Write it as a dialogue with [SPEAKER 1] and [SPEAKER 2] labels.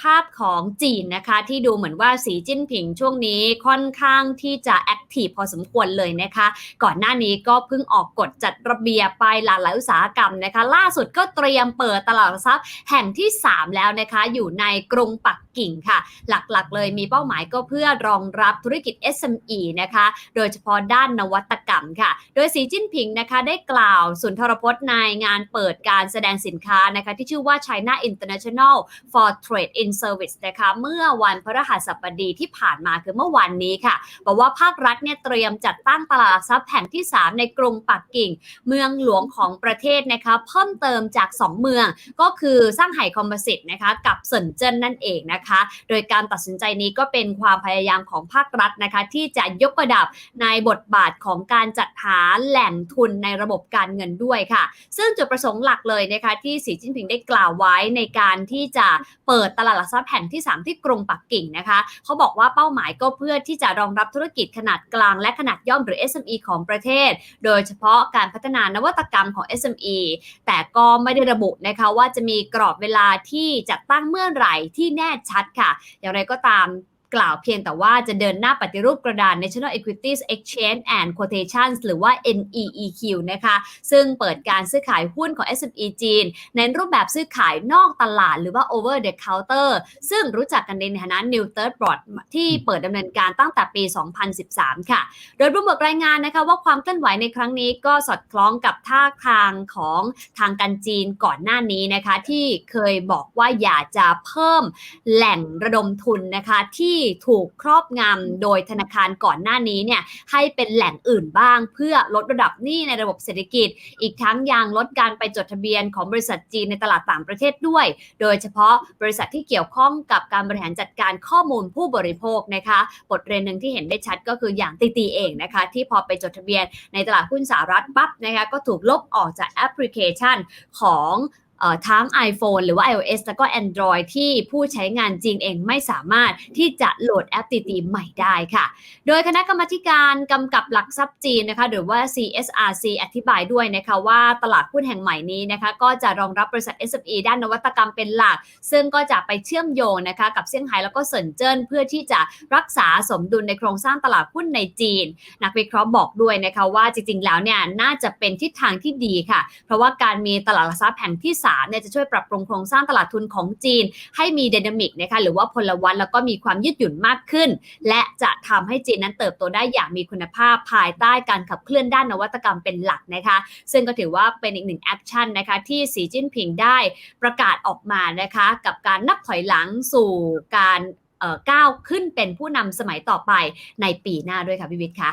[SPEAKER 1] ภาพของจีนนะคะ ที่ดูเหมือนว่าสีจิ้นผิงช่วงนี้ค่อนข้างที่จะแอคทีฟพอสมควรเลยนะคะ ก่อนหน้านี้ก็เพิ่งออกกฎจัดระเบียบไปหลายอุตสาหกรรมนะคะ ล่าสุดก็เตรียมเปิดตลาดทรัพย์แห่งที่ 3 แล้วนะคะ อยู่ในกรุงปักกิ่งค่ะ หลักๆ เลยมีเป้าหมายก็เพื่อรองรับธุรกิจ SME นะคะ โดยเฉพาะด้านนวัตกรรมค่ะ โดยสีจิ้นผิงนะคะได้กล่าวสุนทรพจน์ในงานเปิดการแสดงสินค้านะคะที่ชื่อว่า China International for Trade in Service นะคะเมื่อวันพฤหัสบดีที่ผ่านมาคือเมื่อวันนี้ค่ะบอกว่าภาครัฐเนี่ยเตรียมจัดตั้งตลาดหลักทรัพย์แห่งที่ 3 ในกรุงปักกิ่ง เมืองหลวงของประเทศนะคะเพิ่มเติมจาก 2 เมืองก็คือสร้างไห่คอมโพสิตนะคะกับเซินเจิ้นนั่นเองนะคะ โดยการตัดสินใจนี้ก็เป็นความพยายามของภาครัฐนะคะที่จะยกระดับในบทบาทของการจัดหาแหล่งทุนในระบบการเงินด้วยค่ะ ซึ่งจุดประสงค์หลักเลยนะคะที่สีจิ้นผิงได้กล่าวไว้ในการที่จะเปิดตลาดหลักทรัพย์แห่งที่ 3 ที่กรุงปักกิ่งนะคะเขาบอกว่าเป้าหมายก็เพื่อที่จะรองรับธุรกิจขนาดกลางและขนาดย่อมหรือ SME ของประเทศ โดยเฉพาะการพัฒนานวัตกรรมของ SME แต่ก็ไม่ได้ระบุนะคะว่าจะมีกรอบเวลาที่จะตั้งเมื่อไหร่ที่แน่ชัดค่ะ อย่างไรก็ตาม กล่าวเพียงแต่ว่าจะเดินหน้าปฏิรูปกระดาน National Equities Exchange and Quotations หรือว่า NEEQ นะคะ ซึ่งเปิดการซื้อขายหุ้นของ SME จีน ในรูปแบบซื้อขายนอกตลาดหรือว่า over the counter ซึ่งรู้จักกันในฐานะ New Third Board ที่เปิดดำเนินการตั้งแต่ปี 2013 ค่ะ โดยบลูมเบิร์กรายงานนะคะว่าความเคลื่อนไหวในครั้งนี้ก็สอดคล้องกับท่าทางของทางการจีนก่อนหน้านี้นะคะ ที่เคยบอกว่าอยากจะเพิ่มแหล่งระดมทุนนะคะที่ถูกครอบงำโดยธนาคารก่อนหน้านี้เนี่ยให้เป็นแหล่งอื่นบ้าง เพื่อลดระดับหนี้ในระบบเศรษฐกิจ อีกทั้งยังลดการไปจดทะเบียนของบริษัทจีนในตลาดต่างประเทศด้วย โดยเฉพาะบริษัทที่เกี่ยวข้องกับการบริหารจัดการข้อมูลผู้บริโภคนะคะบทเรียนหนึ่งที่เห็นได้ชัดก็คืออย่างตีตีเองนะคะที่พอไปจดทะเบียนในตลาดหุ้นสหรัฐปั๊บนะคะก็ถูกลบออกจากแอปพลิเคชันของ ทั้ง iPhone หรือว่า iOS แล้วก็ Android ที่ผู้ใช้งานจีนเองไม่สามารถที่จะโหลดแอปตีตีใหม่ได้ค่ะ โดยคณะกรรมการกำกับหลักทรัพย์จีนนะคะหรือว่า CSRC อธิบายด้วยนะคะว่าตลาดหุ้นแห่งใหม่นี้นะคะก็จะรองรับบริษัท SME ด้านนวัตกรรมเป็นหลัก ซึ่งก็จะไปเชื่อมโยงนะคะกับเซี่ยงไฮ้แล้วก็เซินเจิ้นเพื่อที่จะรักษาสมดุลในโครงสร้างตลาดหุ้นในจีน นักวิเคราะห์บอกด้วยนะคะว่าจริงๆแล้วเนี่ยน่าจะเป็นทิศทางที่ดีค่ะ เพราะว่าการมีตลาดหลักทรัพย์แห่งที่3เนี่ยจะช่วยปรับปรุงโครงสร้างตลาดทุนของจีน ให้มีดินามิกนะคะหรือว่าพลวัตแล้วก็มีความยืดหยุ่นมากขึ้น และจะทำให้จีนนั้นเติบโตได้อย่างมีคุณภาพภายใต้การขับเคลื่อนด้านนวัตกรรมเป็นหลักนะคะซึ่งก็ถือว่าเป็นอีกหนึ่งแอคชั่นนะคะที่สีจิ้นผิงได้ประกาศออกมานะคะกับการนับถอยหลังสู่การก้าวขึ้นเป็นผู้นำสมัยต่อไปในปีหน้าด้วยค่ะพี่วิทย์คะ